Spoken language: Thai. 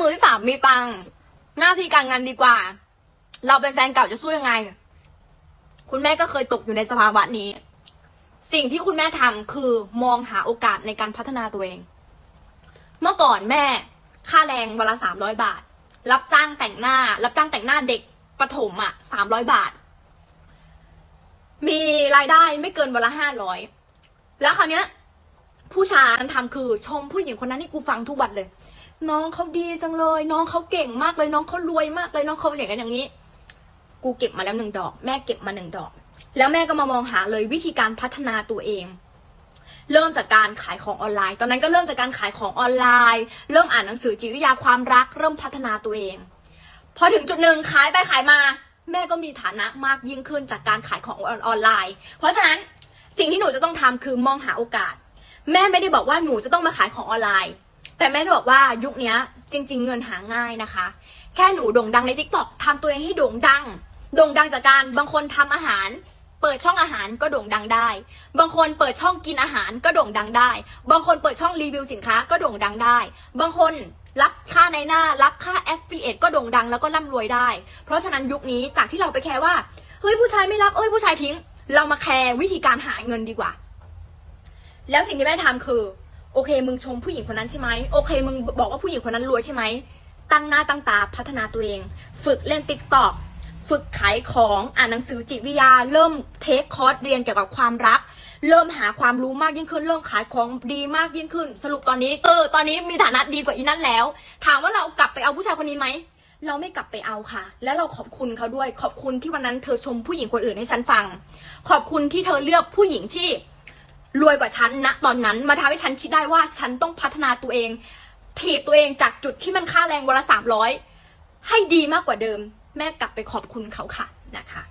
มือที่สามมีตังหน้าที่การงานดีกว่า เราเป็นแฟนเก่าจะสู้ยังไง คุณแม่ก็เคยตกอยู่ในสภาวะนี้ สิ่งที่คุณแม่ทำคือมองหาโอกาสในการพัฒนาตัวเอง เมื่อก่อนแม่ค่าแรงวันละสามร้อยบาท รับจ้างแต่งหน้า รับจ้างแต่งหน้าเด็กประถมอะสามร้อยบาท มีรายได้ไม่เกินวันละห้าร้อยแล้วคราวเนี้ย ผู้ชายทำคือชมผู้หญิงคนนั้นที่กูฟังทุกวันเลย น้องเขาดีจังเลย น้องเขาเก่งมากเลย น้องเขารวยมากเลยน้องเขาอย่างนั้นอย่างนี้ กูเก็บมาแล้วหนึ่งดอก แม่เก็บมาหนึ่งดอก แล้วแม่ก็มามองหาเลยวิธีการพัฒนาตัวเองเริ่มจากการขายของออนไลน์ ตอนนั้นก็เริ่มจากการขายของออนไลน์ เริ่มอ่านหนังสือจิตวิทยาความรัก เริ่มพัฒนาตัวเอง พอถึงจุดหนึ่งขายไปขายมา แม่ก็มีฐานะมากยิ่งขึ้นจากการขายของออนไลน์ เพราะฉะนั้นสิ่งที่หนูจะต้องทำคือมองหาโอกาส แม่ไม่ได้บอกว่าหนูจะต้องมาขายของออนไลน์ แต่แม่จะบอกว่ายุคนี้จริง ๆ เงินหาง่ายนะคะ แค่หนูโด่งดังในทิกตอกทำตัวเองให้โด่งดัง โด่งดังจากการบางคนทำอาหาร เปิดช่องอาหารก็โด่งดังได้ บางคนเปิดช่องกินอาหารก็โด่งดังได้ บางคนเปิดช่องรีวิวสินค้าก็โด่งดังได้ บางคนรับค่าในหน้า รับค่า affiliate ก็โด่งดังแล้วก็ร่ำรวยได้ เพราะฉะนั้นยุคนี้จากที่เราไปแคร์ว่าเฮ้ยผู้ชายไม่รักเอ้ยผู้ชายทิ้ง เรามาแคร์วิธีการหาเงินดีกว่า แล้วสิ่งที่แม่ทำคือ โอเค มึงชมผู้หญิงคนนั้นใช่ไหมโอเค มึงบอกว่าผู้หญิงคนนั้นรวยใช่ไหมตั้งหน้าตั้งตาพัฒนาตัวเอง ฝึกเล่นติ๊กต็อกฝึกขายของอ่านหนังสือจิตวิทยา เริ่มเทคคอร์สเรียนเกี่ยวกับความรัก เริ่มหาความรู้มากยิ่งขึ้น เริ่มขายของดีมากยิ่งขึ้น สรุปตอนนี้เออตอนนี้มีฐานะดีกว่าอีนั่นแล้ว ถามว่าเรากลับไปเอาผู้ชายคนนี้ไหมเราไม่กลับไปเอาค่ะ แล้วเราขอบคุณเขาด้วย ขอบคุณที่วันนั้นเธอชมผู้หญิงคนอื่นให้ฉันฟัง ขอบคุณที่เธอเลือกผู้หญิงที่ รวยกว่าฉันณตอนนั้นมาทำให้ฉันคิดได้ว่าฉันต้องพัฒนาตัวเองถีบตัวเองจากจุดที่มันค่าแรงวันละสามร้อยให้ดีมากกว่าเดิม แม่กลับไปขอบคุณเขาค่ะนะคะ